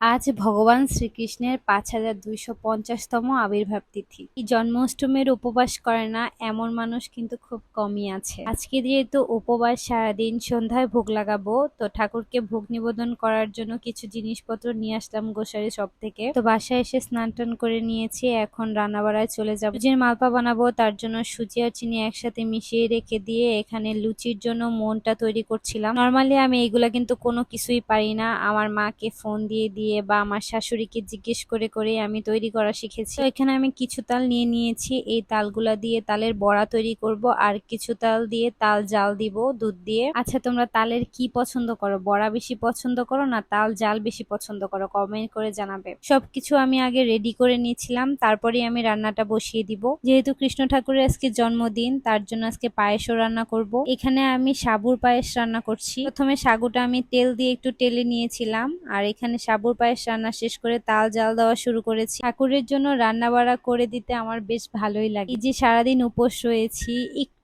আজ ভগবান শ্রীকৃষ্ণের পাঁচ হাজার দুইশো পঞ্চাশতম আবির্ভাব তিথি। জন্মাষ্টমীর উপবাস করে না, এমন মানুষ কিন্তু খুব কমই আছে। আজকে যেহেতু উপবাস সারাদিন সন্ধ্যায় ভোগ লাগাবো, তো ঠাকুরকে ভোগ নিবেদন করার জন্য কিছু জিনিসপত্র নিয়ে আসলাম গোসারি সব থেকে। তো বাসায় এসে স্নান টান করে নিয়েছি, এখন রান্না বাড়ায় চলে যাব। সুজির মালপা বানাবো, তার জন্য সুজি আর চিনি একসাথে মিশিয়ে রেখে দিয়ে এখানে লুচির জন্য মনটা তৈরি করছিলাম। নর্মালি আমি এইগুলা কিন্তু কোনো কিছুই পারি না, আমার মাকে ফোন দিয়ে দিয়ে বা আমার শাশুড়িকে জিজ্ঞেস করে করে আমি তৈরি করা শিখেছি। তো এখানে আমি কিছু তাল নিয়ে নিয়েছি। এই তালগুলা দিয়ে তালের বড়া তৈরি করব আর কিছু তাল দিয়ে তাল জাল দিব দুধ দিয়ে। আচ্ছা তোমরা তালের কি পছন্দ করো? বড়া বেশি পছন্দ করো না তাল জাল বেশি পছন্দ করো? কমেন্ট করে জানাবে। সবকিছু আমি আগে রেডি করে নিয়েছিলাম। তারপরে আমি রান্নাটা বসিয়ে দিব। যেহেতু কৃষ্ণ ঠাকুরের আজকে জন্মদিন, তার জন্য আজকে পায়েসও রান্না করব। এখানে আমি সাবুর পায়েস রান্না করছি। প্রথমে সাগুটা আমি তেল দিয়ে একটু টেলে নিয়েছিলাম। আর এখানে সাবুর পায়েস রান্না শেষ করে তাল জাল দেওয়া শুরু করেছি। ঠাকুরের জন্য রান্না বাড়া করে দিতে আমার বেশ ভালোই লাগে। এই যে সারাদিন উপোস রয়েছি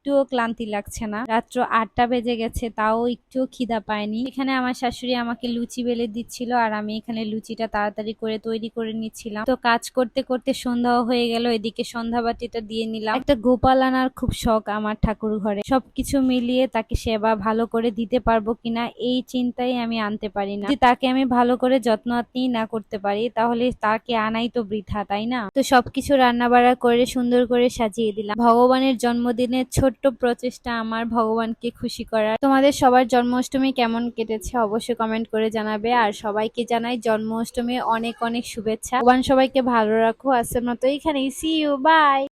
একটুও ক্লান্তি লাগছে না। রাত্র আটটা বেজে গেছে, তাও একটুও খিদা পায়নি। এখানে আমার শাশুড়ি আমাকে লুচি বেলে দিচ্ছিল আর আমি এখানে লুচিটা তাড়াতাড়ি করে তৈরি করে নিচ্ছিলাম। তো কাজ করতে করতে সন্ধ্যাও হয়ে গেল, এদিকে সন্ধ্যা বাতিটা দিয়ে নিলাম। একটা গোপাল আনার খুব শখ আমার ঠাকুর ঘরে। সবকিছু মিলিয়ে তাকে সেবা ভালো করে দিতে পারব কিনা এই চিন্তাই আমি আনতে পারি না। যদি তাকে আমি ভালো করে যত্ন না করতে পারি, তাহলে তাকে আনাই তো বৃথা, তাই না? তো সবকিছু রান্না বাড়া করে সুন্দর করে সাজিয়ে দিলাম। ভগবানের জন্মদিনের ছোট্ট প্রচেষ্টা আমার ভগবানকে খুশি করার। তোমাদের সবার জন্মাষ্টমী কেমন কেটেছে অবশ্যই কমেন্ট করে জানাবে। আর সবাইকে জানাই জন্মাষ্টমী অনেক অনেক শুভেচ্ছা। ভগবান সবাইকে ভালো রাখো। আজকের মতো এখানেই। C you by